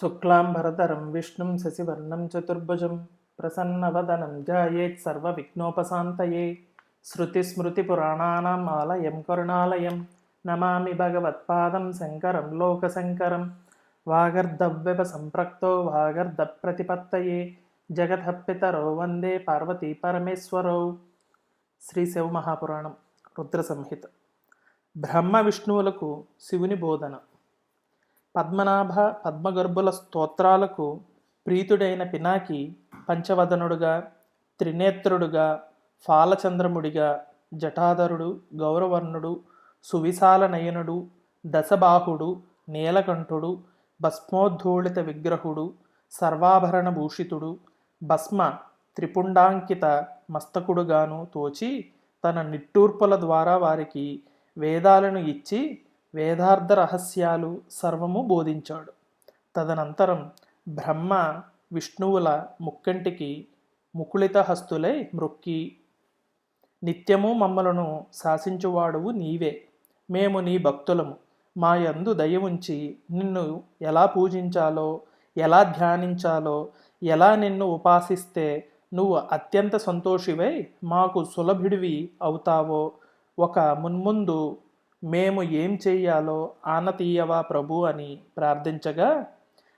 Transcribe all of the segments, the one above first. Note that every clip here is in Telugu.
శుక్లాంబరధరం విష్ణుం శశివర్ణం చతుర్భుజం ప్రసన్నవదనం ధ్యాయేత్ సర్వవిఘ్నోపశాంతయే. శృతిస్మృతిపురాణానాం ఆలయం కరుణాలయం నమామి భగవత్పాదం శంకరం లోకశంకరం. వాగర్ధవ్యవ సంప్రక్తో వాగర్ధ ప్రతిపత్తయే జగతః పితరో వందే పార్వతీ పరమేశ్వరౌ. శ్రీ శివ మహాపురాణం రుద్ర సంహిత బ్రహ్మ విష్ణువులకు శివుని బోధన. పద్మనాభ పద్మగర్భుల స్తోత్రాలకు ప్రీతుడైన పినాకి పంచవదనుడుగా త్రినేత్రుడుగా ఫాలచంద్రముడిగా జటాధరుడు గౌరవర్ణుడు సువిశాల నయనుడు దశబాహుడు నీలకంఠుడు భస్మోద్ధూళిత విగ్రహుడు సర్వాభరణ భూషితుడు భస్మ త్రిపుండాంకిత మస్తకుడుగాను తోచి తన నిట్టూర్పుల ద్వారా వారికి వేదాలను ఇచ్చి వేదార్థ రహస్యాలు సర్వము బోధించాడు. తదనంతరం బ్రహ్మ విష్ణువుల ముక్కంటికి ముకుళిత హస్తులై మృక్కి నిత్యము మమ్మలను శాసించువాడువు నీవే మేము నీ భక్తులము. మా యందు దయ ఉంచి నిన్ను ఎలా పూజించాలో ఎలా ధ్యానించాలో ఎలా నిన్ను ఉపాసిస్తే నువ్వు అత్యంత సంతోషివై మాకు సులభిడివి అవుతావో ఒక మున్ముందు మేము ఏం చెయ్యాలో ఆనతీయవా ప్రభు అని ప్రార్థించగా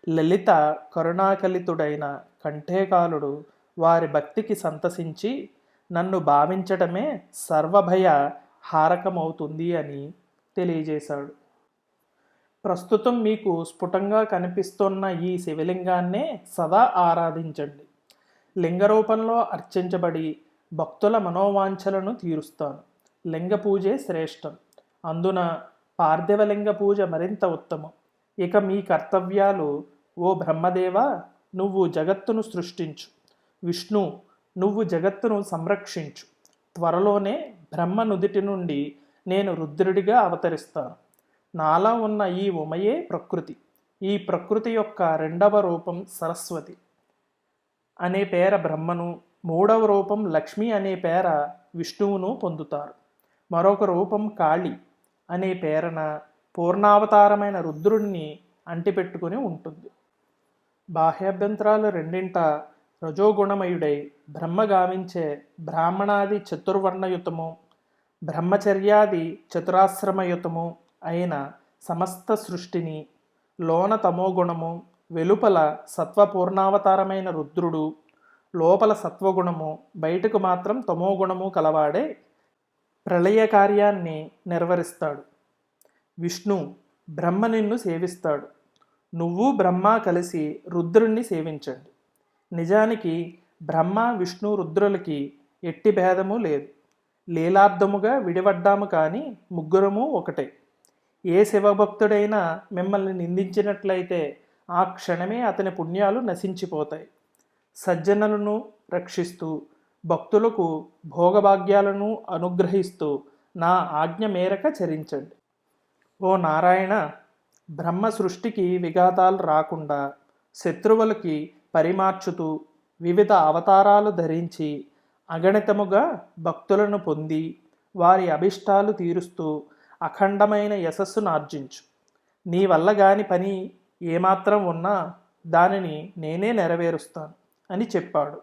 లలిత కరుణాకలితుడైన కంఠేకాలుడు వారి భక్తికి సంతసించి నన్ను భావించటమే సర్వభయ హారకమవుతుంది అని తెలియజేశాడు. ప్రస్తుతం మీకు స్ఫుటంగా కనిపిస్తున్న ఈ శివలింగాన్నే సదా ఆరాధించండి. లింగ రూపంలో అర్చించబడి భక్తుల మనోవాంఛలను తీరుస్తాను. లింగ పూజే శ్రేష్టం. అందున పార్థివలింగ పూజ మరింత ఉత్తమం. ఇక మీ కర్తవ్యాలు ఓ బ్రహ్మదేవ నువ్వు జగత్తును సృష్టించు. విష్ణు నువ్వు జగత్తును సంరక్షించు. త్వరలోనే బ్రహ్మ నుదిటి నుండి నేను రుద్రుడిగా అవతరిస్తాను. నాలా ఉన్న ఈ ఉమయే ప్రకృతి. ఈ ప్రకృతి యొక్క రెండవ రూపం సరస్వతి అనే పేర బ్రహ్మను మూడవ రూపం లక్ష్మి అనే పేర విష్ణువును పొందుతారు. మరొక రూపం కాళి. అనే పేరన పూర్ణావతారమైన రుద్రుణ్ణి అంటిపెట్టుకుని ఉంటుంది. బాహ్యాభ్యంతరాలు రెండింట రజోగుణమయుడై బ్రహ్మ గావించే బ్రాహ్మణాది చతుర్వర్ణయుతము బ్రహ్మచర్యాది చతురాశ్రమయుతము అయిన సమస్త సృష్టిని లోన తమోగుణము వెలుపల సత్వపూర్ణావతారమైన రుద్రుడు లోపల సత్వగుణము బయటకు మాత్రం తమోగుణము కలవాడే ప్రళయ కార్యాన్ని నిర్వహిస్తాడు విష్ణు బ్రహ్మ నిన్ను సేవిస్తాడు. నువ్వు బ్రహ్మ కలిసి రుద్రుణ్ణి సేవించండి. నిజానికి బ్రహ్మ విష్ణు రుద్రులకి ఎట్టి భేదము లేదు. లీలార్థముగా విడివడ్డాము కానీ ముగ్గురము ఒకటే. ఏ శివభక్తుడైనా మిమ్మల్ని నిందించినట్లయితే ఆ క్షణమే అతని పుణ్యాలు నశించిపోతాయి. సజ్జనులను రక్షిస్తూ భక్తులకు భోగభాగ్యాలను అనుగ్రహిస్తూ నా ఆజ్ఞ మేరక చరించండి. ఓ నారాయణ బ్రహ్మ సృష్టికి విఘాతాలు రాకుండా శత్రువులకి పరిమార్చుతూ వివిధ అవతారాలు ధరించి అగణితముగా భక్తులను పొంది వారి అభిష్టాలు తీరుస్తూ అఖండమైన యశస్సును ఆర్జించు. నీ వల్ల గాని పని ఏమాత్రం ఉన్నా దానిని నేనే నెరవేరుస్తాను అని చెప్పాడు.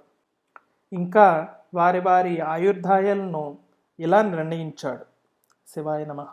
ఇంకా వారి వారి ఆయుర్దాయాలను ఇలా నిర్ణయించాడు. శివాయ నమః.